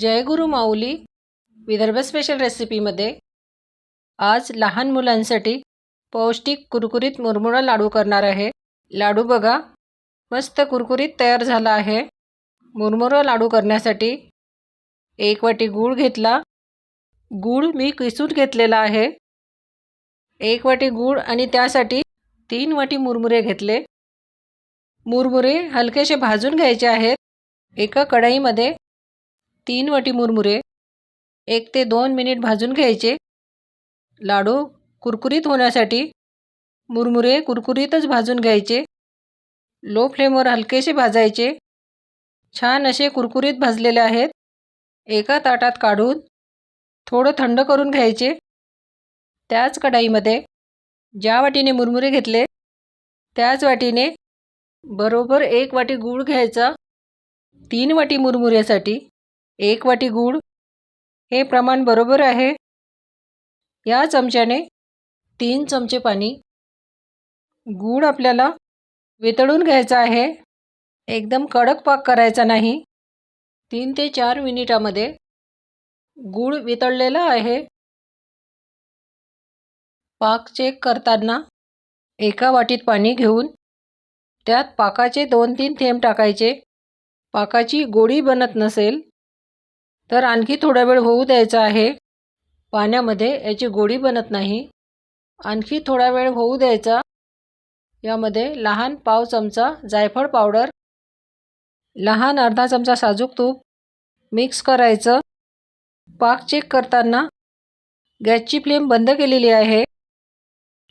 जयगुरु माऊली Vidarbha special रेसिपीमध्ये आज लहान मुलांसाठी पौष्टिक कुरकुरीत मुरमुरा लाडू करणार आहे. लाडू बघा मस्त कुरकुरीत तयार झाला आहे. मुरमुरा लाडू करण्यासाठी एक वाटी गूळ घेतला. गूळ मी किसून घेतलेला आहे. एक वाटी गूळ आणि त्यासाठी तीन वाटी मुरमुरे घेतले. मुरमुरे हलकेसे भाजून घ्यायचे आहेत. एका कढईमध्ये तीन वाटी मुरमुरे एक ते दोन मिनिट भाजून घ्यायचे. लाडू कुरकुरीत होण्यासाठी मुरमुरे कुरकुरीतच भाजून घ्यायचे. लो फ्लेमवर हलकेसे भाजायचे. छान असे कुरकुरीत भाजलेले आहेत. एका ताटात काढून थोडं थंड करून घ्यायचे. त्याच कढाईमध्ये ज्या वाटीने मुरमुरे घेतले त्याच वाटीने बरोबर एक वाटी गूळ घ्यायचा. तीन वाटी मुरमुऱ्यासाठी एक वाटी गूळ. हे प्रमाण बरोबर आहे. या चमच्याने तीन चमचे पाणी गूळ आपल्याला वितळून घ्यायचा आहे. एकदम कडक पाक करायचा नाही. तीन ते चार मिनिटामध्ये गूळ वितळलेला आहे. पाक चेक करताना एका वाटीत पाणी घेऊन त्यात पाकाचे दोन तीन थेंब टाकायचे. पाकाची गोळी बनत नसेल तर आणखी थोडा वेळ होऊ द्यायचा आहे. पाण्यामध्ये याची गोडी बनत नाही. आणखी थोडा वेळ होऊ द्यायचा. यामध्ये लहान पाव चमचा जायफळ पावडर लहान अर्धा चमचा साजूक तूप मिक्स करायचं. पाक चेक करताना गॅसची फ्लेम बंद केलेली आहे.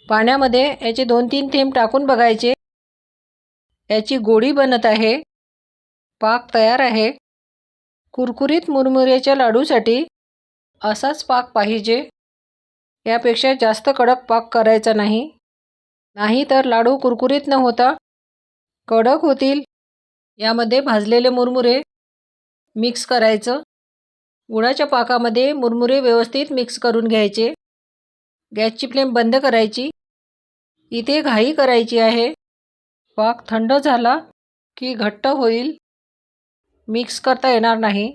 पाण्यामध्ये याचे दोन तीन थेंब टाकून बघायचे. याची गोडी बनत आहे. पाक तयार आहे. कुरकुरीत मुरमुऱ्याच्या लाडूसाठी असाच पाक पाहिजे? यापेक्षा जास्त कडक पाक करायचा नाही. नाही तर लाडू कुरकुरीत न होता कडक होतील. यामध्ये भाजलेले मुरमुरे मिक्स करायचं. गुळाच्या पाकामध्ये मुरमुरे व्यवस्थित मिक्स करून घ्यायचे. गॅसची फ्लेम बंद करायची. इथे घाई करायची आहे. पाक थंड झाला की घट्ट होईल. मिक्स करता येणार नाही.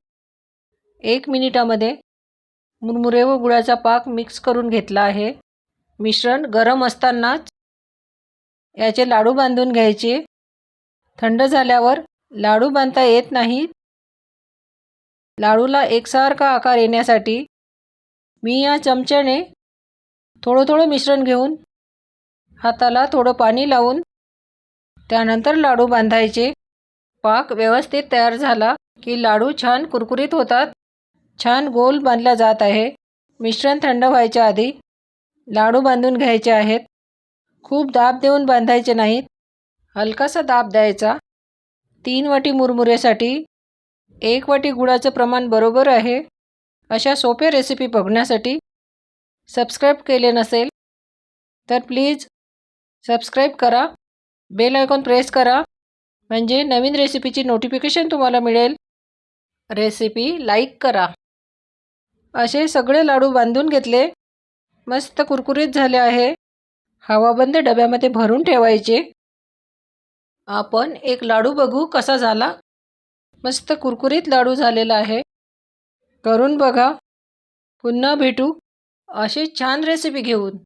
एक मिनिटामध्ये मुरमुरे व गुळाचा पाक मिक्स करून घेतला आहे. मिश्रण गरम असतानाच याचे लाडू बांधून घ्यायचे. थंड झाल्यावर लाडू बांधता येत नाही लाडूला एकसारखा आकार येण्यासाठी मी या चमच्याने थोडं थोडं मिश्रण घेऊन हाताला थोडं पाणी लावून त्यानंतर लाडू बांधायचे. पाक व्यवस्थित तयार झाला की लाडू छान कुरकुरीत होतात. छान गोल बांधला जात आहे. मिश्रण थंड व्हायच्या आधी लाडू बांधून घ्यायचे आहेत. खूप दाब देऊन बांधायचे नाहीत. हलकासा दाब द्यायचा. तीन वाटी मुरमुऱ्यासाठी एक वाटी गुळाचं प्रमाण बरोबर आहे. अशा सोप्या रेसिपी बघण्यासाठी सबस्क्राईब केले नसेल तर प्लीज सबस्क्राईब करा. बेल आयकॉन प्रेस करा. म्हणजे नवीन रेसिपीची नोटिफिकेशन तुम्हाला मिळेल. रेसिपी लाईक करा. असे सगळे लाडू बांधून घेतले. मस्त कुरकुरीत झाले आहे. हवाबंद डब्यामध्ये भरून ठेवायचे. आपण एक लाडू बघू कसा झाला. मस्त कुरकुरीत लाडू झालेला आहे. करून बघा. पुन्हा भेटू. अशी छान रेसिपी घेऊन.